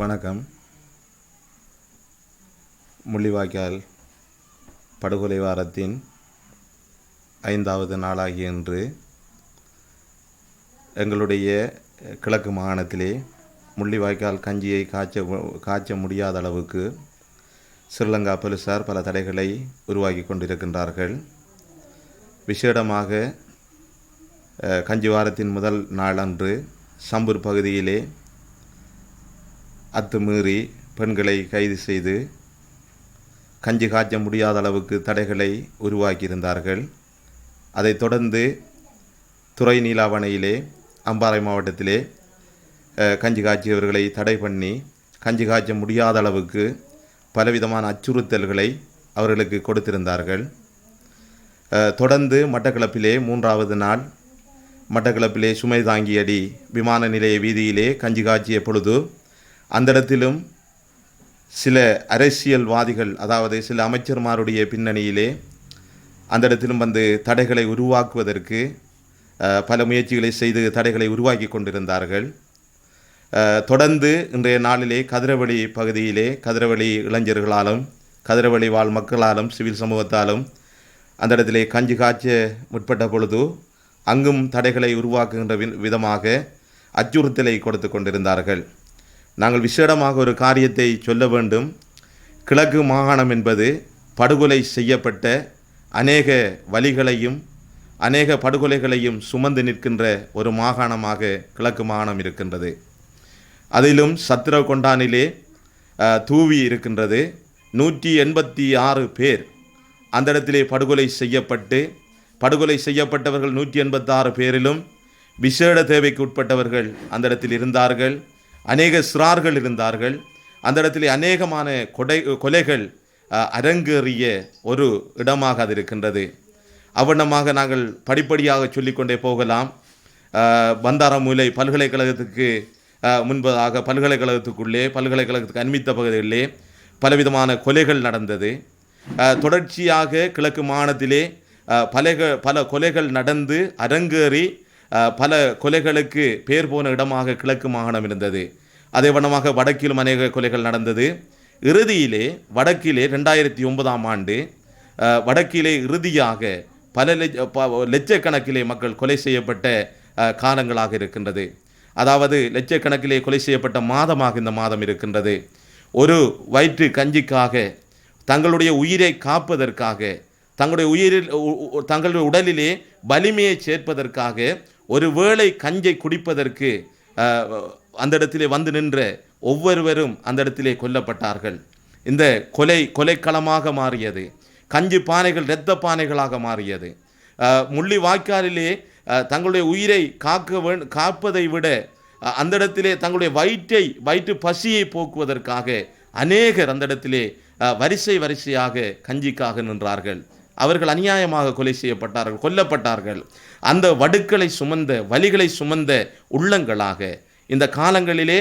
வணக்கம். முள்ளிவாய்க்கால் படுகொலை வாரத்தின் ஐந்தாவது நாளாகிய இன்று எங்களுடைய கிழக்கு மாகாணத்திலே முள்ளிவாய்க்கால் கஞ்சியை காய்ச்ச காய்ச்ச முடியாத அளவுக்கு ஸ்ரீலங்கா போலீசார் பல தடைகளை உருவாக்கி கொண்டிருக்கின்றார்கள். விசேடமாக கஞ்சி வாரத்தின் முதல் நாளன்று சம்பூர் பகுதியிலே அத்துமீறி பெண்களை கைது செய்து கஞ்சி காய்ச்ச முடியாத அளவுக்கு தடைகளை உருவாக்கியிருந்தார்கள். அதைத் தொடர்ந்து துறை நீலாவணையிலே அம்பாறை மாவட்டத்திலே கஞ்சி காய்ச்சியவர்களை தடை பண்ணி கஞ்சி காய்ச்ச முடியாத அளவுக்கு பலவிதமான அச்சுறுத்தல்களை அவர்களுக்கு கொடுத்திருந்தார்கள். தொடர்ந்து மட்டக்களப்பிலே மூன்றாவது நாள் மட்டக்களப்பிலே சுமை தாங்கியடி விமான நிலைய வீதியிலே கஞ்சி காய்ச்சிய பொழுது அந்த இடத்திலும் சில அரசியல்வாதிகள் அதாவது சில அமைச்சர்மாருடைய பின்னணியிலே அந்த இடத்திலும் வந்து தடைகளை உருவாக்குவதற்கு பல முயற்சிகளை செய்து தடைகளை உருவாக்கி கொண்டிருந்தார்கள். தொடர்ந்து இன்றைய நாளிலே கதிரவழி பகுதியிலே கதிரவழி இளைஞர்களாலும் கதிரவழி வாழ் மக்களாலும் சிவில் சமூகத்தாலும் அந்த இடத்திலே கஞ்சி காய்ச்ச முற்பட்ட பொழுது அங்கும் தடைகளை உருவாக்குகின்ற வி- விதமாக அச்சுறுத்தலை கொடுத்து கொண்டிருந்தார்கள். நாங்கள் விசேடமாக ஒரு காரியத்தை சொல்ல வேண்டும். கிழக்கு மாகாணம் என்பது படுகொலை செய்யப்பட்ட அநேக வழிகளையும் அநேக படுகொலைகளையும் சுமந்து நிற்கின்ற ஒரு மாகாணமாக கிழக்கு மாகாணம் இருக்கின்றது. அதிலும் சத்திரகொண்டானிலே தூவி இருக்கின்றது. நூற்றி எண்பத்தி ஆறு பேர் அந்த இடத்திலே படுகொலை செய்யப்பட்டு படுகொலை செய்யப்பட்டவர்கள் நூற்றி எண்பத்தாறு பேரிலும் விசேட தேவைக்கு உட்பட்டவர்கள் அந்த இடத்தில் இருந்தார்கள். அநேக சிறார்கள் இருந்தார்கள். அந்த இடத்திலே அநேகமான கொடை கொலைகள் அரங்கேறிய ஒரு இடமாக அது இருக்கின்றது. அவ்வண்ணமாக நாங்கள் படிப்படியாக சொல்லிக்கொண்டே போகலாம். பந்தாரமூலை பல்கலைக்கழகத்துக்கு முன்பதாக பல்கலைக்கழகத்துக்குள்ளே பல்கலைக்கழகத்துக்கு அண்மித்த பகுதிகளிலே பலவிதமான கொலைகள் நடந்தது. தொடர்ச்சியாக கிழக்கு மாநிலத்திலே அஹ், பலக பல கொலைகள் நடந்து அரங்கேறி பல கொலைகளுக்கு பேர் போன இடமாக கிழக்கு மாகாணம் இருந்தது. அதே வண்ணமாக வடக்கிலும் அநேக கொலைகள் நடந்தது. இறுதியிலே வடக்கிலே ரெண்டாயிரத்தி ஒன்பதாம் ஆண்டு வடக்கிலே இறுதியாக பல ப- லட்சக்கணக்கிலே மக்கள் கொலை செய்யப்பட்ட காலங்களாக இருக்கின்றது. அதாவது லட்சக்கணக்கிலே கொலை செய்யப்பட்ட மாதமாக இந்த மாதம் இருக்கின்றது. ஒரு வயிற்று கஞ்சிக்காக தங்களுடைய உயிரை காப்பதற்காக தங்களுடைய உயிரில் தங்களுடைய உடலிலே வலிமையை சேர்ப்பதற்காக ஒரு வேளை கஞ்சை குடிப்பதற்கு அந்த இடத்திலே வந்து நின்ற ஒவ்வொருவரும் அந்த இடத்திலே கொல்லப்பட்டார்கள். இந்த கொலை கொலைக்களமாக மாறியது. கஞ்சி பானைகள் இரத்த பானைகளாக மாறியது. முள்ளி வாய்க்காலிலே தங்களுடைய உயிரை காக்க வே காப்பதை விட அந்த இடத்திலே தங்களுடைய வயிற்றை வயிற்று பசியை போக்குவதற்காக அநேகர் அந்த இடத்திலே வரிசை வரிசையாக கஞ்சிக்காக நின்றார்கள். அவர்கள் அநியாயமாக கொலை செய்யப்பட்டார்கள் கொல்லப்பட்டார்கள். அந்த வடுக்களை சுமந்த வலிகளை சுமந்த உள்ளங்களாக இந்த காலங்களிலே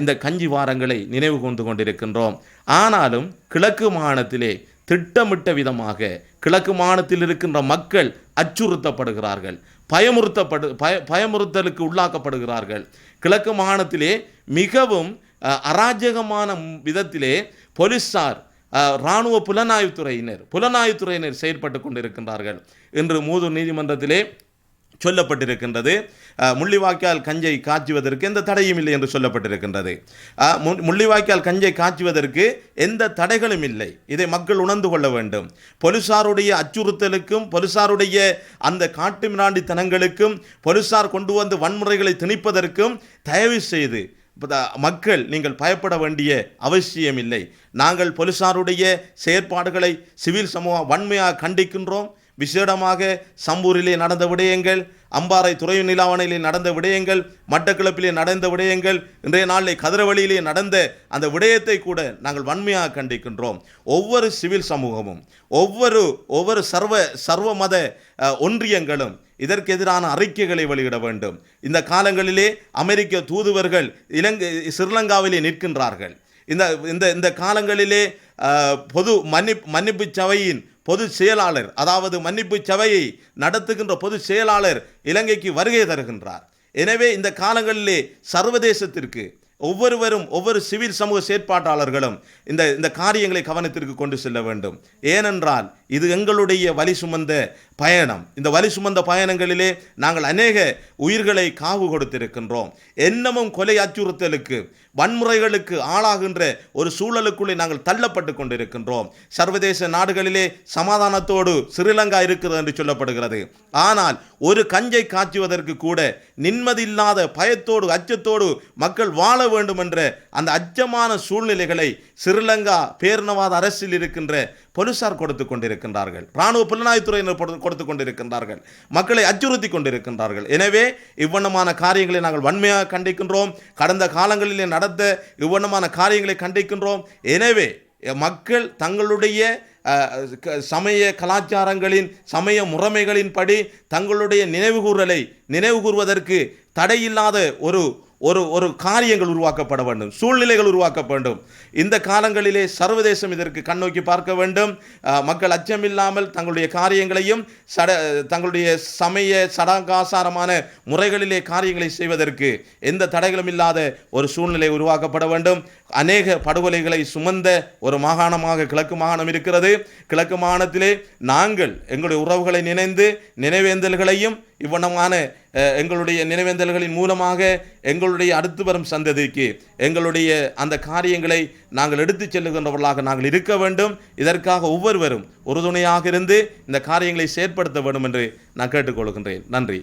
இந்த கஞ்சி வாரங்களை நினைவு கொண்டு கொண்டிருக்கின்றோம். ஆனாலும் கிழக்கு மாகாணத்திலே திட்டமிட்ட விதமாக கிழக்கு மாகாணத்தில் இருக்கின்ற மக்கள் அச்சுறுத்தப்படுகிறார்கள் பயமுறுத்தப்படு பய பயமுறுத்தலுக்கு உள்ளாக்கப்படுகிறார்கள். கிழக்கு மாகாணத்திலே மிகவும் அராஜகமான விதத்திலே போலீஸார் இராணுவ புலனாய்வுத்துறையினர் புலனாய்வுத்துறையினர் செயற்பட்டு கொண்டிருக்கின்றார்கள். இன்று மூதூர் நீதிமன்றத்திலே சொல்லப்பட்டிருக்கின்றது. முள்ளிவாய்க்கால் கஞ்சை காய்ச்சுவதற்கு எந்த தடையும் இல்லை என்று சொல்லப்பட்டிருக்கின்றது. முள்ளிவாய்க்கால் கஞ்சை காய்ச்சுவதற்கு எந்த தடைகளும் இல்லை. இதை மக்கள் உணர்ந்து கொள்ள வேண்டும். போலீசாருடைய அச்சுறுத்தலுக்கும் போலீசாருடைய அந்த காட்டு மிராண்டித்தனங்களுக்கும் போலீசார் கொண்டு வந்து வன்முறைகளை திணிப்பதற்கும் தயவு செய்து மக்கள் நீங்கள் பயப்பட வேண்டிய அவசியம் இல்லை நாங்கள் போலீசாருடைய செயற்பாடுகளை சிவில் சமூகம் வன்மையாக கண்டிக்கின்றோம். விசேடமாக சம்பூரிலே நடந்த விடயங்கள் அம்பாறை துறை நிலாவணையிலே நடந்த விடயங்கள் மட்டக்களப்பிலே நடந்த விடயங்கள் இன்றைய நாளிலே கதிரவழியிலே நடந்த அந்த விடயத்தை கூட நாங்கள் வன்மையாக கண்டிக்கின்றோம். ஒவ்வொரு சிவில் சமூகமும் ஒவ்வொரு ஒவ்வொரு சர்வ சர்வ மத ஒன்றியங்களும் இதற்கு எதிரான அறிக்கைகளை வெளியிட வேண்டும். இந்த காலங்களிலே அமெரிக்க தூதுவர்கள் இலங்கை ஸ்ரீலங்காவிலே நிற்கின்றார்கள். இந்த இந்த இந்த காலங்களிலே பொது மன்னிப் மன்னிப்பு சபையின் பொது செயலாளர் அதாவது மன்னிப்பு சபையை நடத்துகின்ற பொது செயலாளர் இலங்கைக்கு வருகை தருகின்றார். எனவே இந்த காலங்களிலே சர்வதேசத்திற்கு ஒவ்வொருவரும் ஒவ்வொரு சிவில் சமூக செயற்பாட்டாளர்களும் இந்த இந்த காரியங்களை கவனத்திற்கு கொண்டு செல்ல வேண்டும். ஏனென்றால் இது எங்களுடைய வலி சுமந்த பயணம். இந்த வலி சுமந்த பயணங்களிலே நாங்கள் அநேக உயிர்களை காவு கொடுத்திருக்கின்றோம். என்னமும் கொலை அச்சுறுத்தலுக்கு வன்முறைகளுக்கு ஆளாகின்ற ஒரு சூழலுக்குள்ளே நாங்கள் தள்ளப்பட்டு கொண்டிருக்கின்றோம். சர்வதேச நாடுகளிலே சமாதானத்தோடு ஸ்ரீலங்கா இருக்கிறது என்று சொல்லப்படுகிறது. ஆனால் ஒரு கஞ்சை காய்ச்சுவதற்கு கூட நிம்மதியில்லாத பயத்தோடு அச்சத்தோடு மக்கள் வாழ வேண்டும் என்ற அந்த அச்சமான சூழ்நிலைகளை ஸ்ரீலங்கா பேரினவாத அரசில் இருக்கின்ற போலீசார் கொடுத்து கொண்டிருக்கின்றார்கள். இராணுவ புலனாய்வுத்துறையினர் கொடுத்து கொண்டிருக்கின்றார்கள். மக்களை அச்சுறுத்தி கொண்டிருக்கின்றார்கள். எனவே இவ்வண்ணமான காரியங்களை நாங்கள் வன்மையாக கண்டிக்கின்றோம். கடந்த காலங்களிலே நடந்த இவ்வண்ணமான காரியங்களை கண்டிக்கின்றோம். எனவே மக்கள் தங்களுடைய சமய கலாச்சாரங்களின் சமய முறைமைகளின்படி தங்களுடைய நினைவுகூறலை நினைவுகூர்வதற்கு தடையில்லாத ஒரு ஒரு ஒரு காரியங்கள் உருவாக்கப்பட வேண்டும் சூழ்நிலைகள் உருவாக்க வேண்டும். இந்த காலங்களிலே சர்வதேசம் இதற்கு கண்ணோக்கி பார்க்க வேண்டும். மக்கள் அச்சமில்லாமல் தங்களுடைய காரியங்களையும் சட தங்களுடைய சமய சடங்காசாரமான முறைகளிலே காரியங்களை செய்வதற்கு எந்த தடைகளும் இல்லாத ஒரு சூழ்நிலை உருவாக்கப்பட வேண்டும். அநேக படுகொலைகளை சுமந்த ஒரு மாகாணமாக கிழக்கு மாகாணம் இருக்கிறது. கிழக்கு மாகாணத்திலே நாங்கள் எங்களுடைய உறவுகளை நினைந்து நினைவேந்தல்களையும் இவ்வண்ணமான எங்களுடைய நினைவேந்தல்களின் மூலமாக எங்களுடைய அடுத்து வரும் சந்ததிக்கு எங்களுடைய அந்த காரியங்களை நாங்கள் எடுத்துச் செல்லுகின்றவர்களாக நாங்கள் இருக்க வேண்டும். இதற்காக ஒவ்வொருவரும் உறுதுணையாக இருந்து இந்த காரியங்களை செயற்படுத்த வேண்டும் என்று நான் கேட்டுக்கொள்கின்றேன். நன்றி.